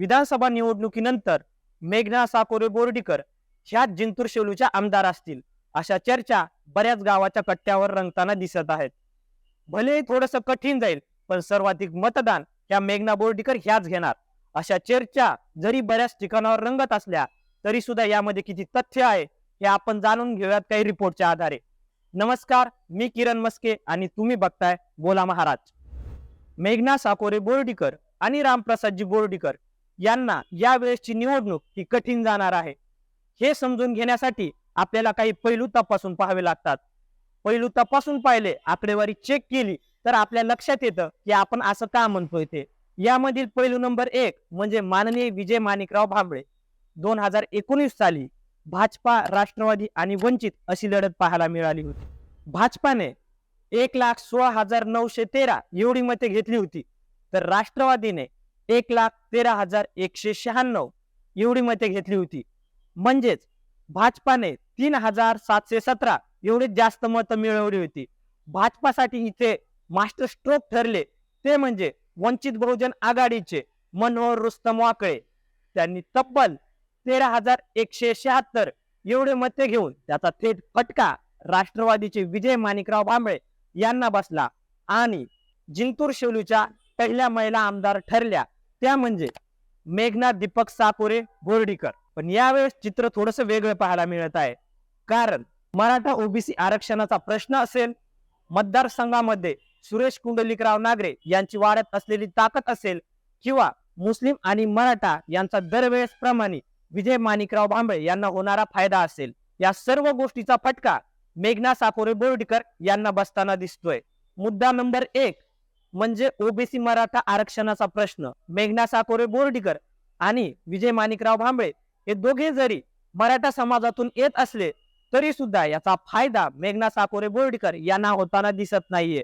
विधानसभा निवडणुकीनंतर मेघना साकोरे बोर्डीकर ह्या जिंतूर शेलूच्या आमदार असतील अशा चर्चा बऱ्याच गावाच्या कट्ट्यावर रंगताना दिसत आहेत. भले थोडस कठीण जाईल पण सर्वाधिक मतदान ह्या मेघना बोर्डीकर ह्याच घेणार. अशा चर्चा जरी बऱ्याच ठिकाणावर रंगत असल्या तरी सुद्धा यामध्ये किती तथ्य आहे हे आपण जाणून घेऊयात काही रिपोर्टच्या आधारे. नमस्कार मी किरण मस्के आणि तुम्ही बघताय बोला महाराज. मेघना साकोरे बोर्डीकर आणि रामप्रसादजी बोर्डीकर यांना यावेळेसची निवडणूक ही कठीण जाणार आहे. हे समजून घेण्यासाठी आपल्याला काही पैलू तपासून पाहावे लागतात. पैलू तपासून पाहिले आकडेवारी चेक केली तर आपल्या लक्षात येतं की आपण असं का म्हणतोय ते. यामधील पैलू नंबर एक म्हणजे माननीय विजय माणिकराव भांबळे. दोन हजार एकोणीस साली भाजपा राष्ट्रवादी आणि वंचित अशी लढत पाहायला मिळाली होती. भाजपाने एक लाख सोळा हजार नऊशे तेरा एवढी मते घेतली होती. तर राष्ट्रवादीने एक लाख तेरा हजार एकशे शहाण्णव. एवढी मते घेतली होती. म्हणजेच भाजपाने तीन हजार सातशे सतरा एवढी जास्त मतं मिळवली होती. भाजपासाठी इथे मास्टर स्ट्रोक ठरले. ते म्हणजे वंचित बहुजन आघाडीचे मनोहर रुस्तम वाकळे. त्यांनी तब्बल तेरा हजार एकशे शहात्तर एवढे मते घेऊन त्याचा थेट फटका राष्ट्रवादीचे विजय माणिकराव भांबळे यांना बसला. आणि जिंतूर शेलूच्या पहिल्या महिला आमदार ठरल्या. त्या म्हणजे मेघना दीपक साकोरे बोर्डीकर. पण यावेळेस चित्र थोडस वेगळं पाहायला मिळत आहे. कारण मराठा ओबीसी आरक्षणाचा प्रश्न असेल मतदारसंघामध्ये सुरेश कुंडलिकराव नागरे यांची वाढत असलेली ताकद असेल किंवा मुस्लिम आणि मराठा यांचा दरवेळेस प्रमाणे विजय माणिकराव भांबळे यांना होणारा फायदा असेल. या सर्व गोष्टीचा फटका मेघना साकोरे बोर्डीकर यांना बसताना दिसतोय. मुद्दा नंबर एक म्हणजे ओबीसी मराठा आरक्षणाचा प्रश्न. मेघना साकोरे बोर्डीकर आणि विजय माणिकराव भांबळे हे दोघे जरी मराठा समाजातून येत असले तरी सुद्धा याचा फायदा मेघना साकोरे बोर्डीकर यांना होताना दिसत नाहीये.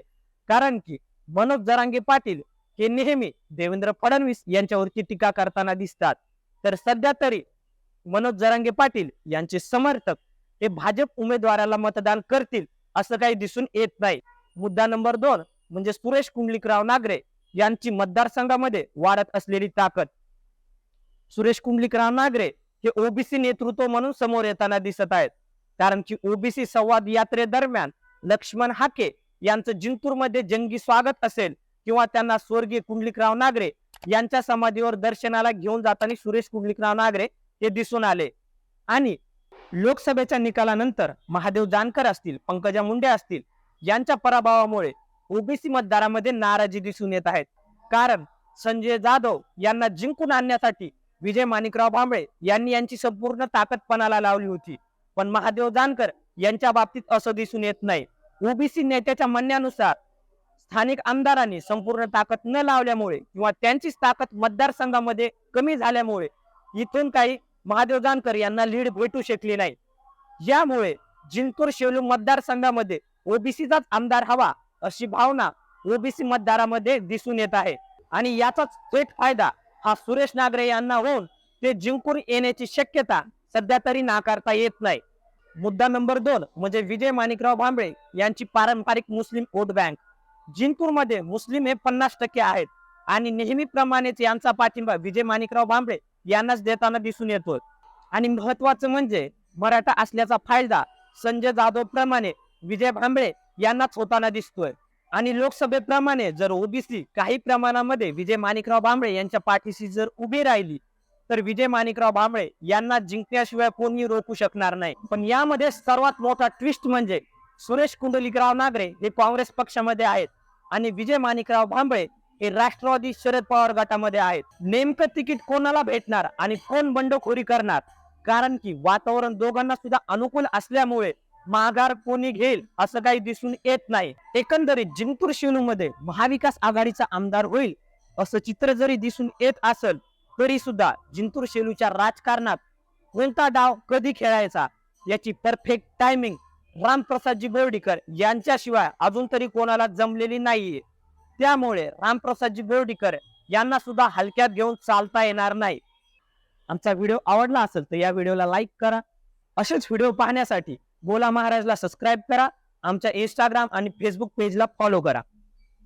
कारण की मनोज जरांगे पाटील हे नेहमी देवेंद्र फडणवीस यांच्यावरती टीका करताना दिसतात. तर सध्या तरी मनोज जरांगे पाटील यांचे समर्थक हे भाजप उमेदवाराला मतदान करतील असं काही दिसून येत नाही. मुद्दा नंबर दोन म्हणजे सुरेश कुंडलिकराव नागरे यांची मतदारसंघामध्ये वाढत असलेली ताकद. सुरेश कुंडलिकराव नागरे हे ओबीसी नेतृत्व म्हणून समोर येताना दिसत आहेत. कारण की ओबीसी संवाद यात्रेदरम्यान लक्ष्मण हाके यांचं जिंतूरमध्ये जंगी स्वागत असेल किंवा त्यांना स्वर्गीय कुंडलिकराव नागरे यांच्या समाधीवर दर्शनाला घेऊन जाताना सुरेश कुंडलिकराव नागरे हे दिसून आले. आणि लोकसभेच्या निकालानंतर महादेव जानकर असतील पंकजा मुंडे असतील यांच्या पराभवामुळे ओबीसी मतदारामध्ये नाराजी दिसून येत आहेत. कारण संजय जाधव यांना जिंकून आणण्यासाठी विजय माणिकराव भांबळे यांनी यांची संपूर्ण ताकद पणाला लावली होती. पण महादेव जानकर यांच्या बाबतीत असं दिसून येत नाही. ओबीसी नेत्याच्या म्हणण्यानुसार स्थानिक आमदारांनी संपूर्ण ताकद न लावल्यामुळे किंवा त्यांचीच ताकद मतदारसंघामध्ये कमी झाल्यामुळे इथून काही महादेव जानकर यांना लीड भेटू शकली नाही. यामुळे जिंतूर शेलू मतदारसंघामध्ये ओबीसीचाच आमदार हवा अशी भावना ओबीसी मतदारामध्ये दिसून येत आहे. आणि याचाच थेट फायदा हा सुरेश नागरे यांना होऊन ते जिंकून येण्याची शक्यता सध्या तरी नाकारता येत नाही. मुद्दा नंबर दोन म्हणजे विजय माणिकराव भांबळे यांची पारंपरिक मुस्लिम वोट बँक. जिंतूरमध्ये मुस्लिम हे पन्नास टक्के आहेत आणि नेहमीप्रमाणेच यांचा पाठिंबा विजय माणिकराव भांबळे यांनाच देताना दिसून येतो आणि महत्वाचं म्हणजे मराठा असल्याचा फायदा संजय जाधव प्रमाणे विजय भांबळे यांनाच होताना दिसतोय. आणि लोकसभेप्रमाणे जर ओबीसी काही प्रमाणामध्ये विजय माणिकराव भांबळे यांच्या पाठीशी जर उभी राहिली तर विजय माणिकराव भांबळे यांना जिंकण्याशिवाय कोणी रोखू शकणार नाही. पण यामध्ये सर्वात मोठा ट्विस्ट म्हणजे सुरेश कुंडलिकराव नागरे हे काँग्रेस पक्षामध्ये आहेत आणि विजय माणिकराव भांबळे हे राष्ट्रवादी शरद पवार गटामध्ये आहेत. नेमकं तिकीट कोणाला भेटणार आणि कोण बंडखोरी करणार? कारण की वातावरण दोघांना सुद्धा अनुकूल असल्यामुळे माघार कोणी घेईल असं काही दिसून येत नाही. एकंदरीत जिंतूर शिवणमध्ये महाविकास आघाडीचा आमदार होईल असं चित्र जरी दिसून येत असेल तरी सुद्धा जिंतूर शेलूच्या राजकारणात कोणता डाव कधी खेळायचा याची परफेक्ट टायमिंग रामप्रसादजी बोर्डीकर यांच्याशिवाय अजून तरी कोणाला जमलेली नाहीये. त्यामुळे रामप्रसादजी बोर्डीकर यांना सुद्धा हलक्यात घेऊन चालता येणार नाही. आमचा व्हिडिओ आवडला असेल तर या व्हिडिओला लाईक करा. असेच व्हिडिओ पाहण्यासाठी बोला महाराजला सबस्क्राईब करा आमच्या इंस्टाग्राम आणि फेसबुक पेजला फॉलो करा.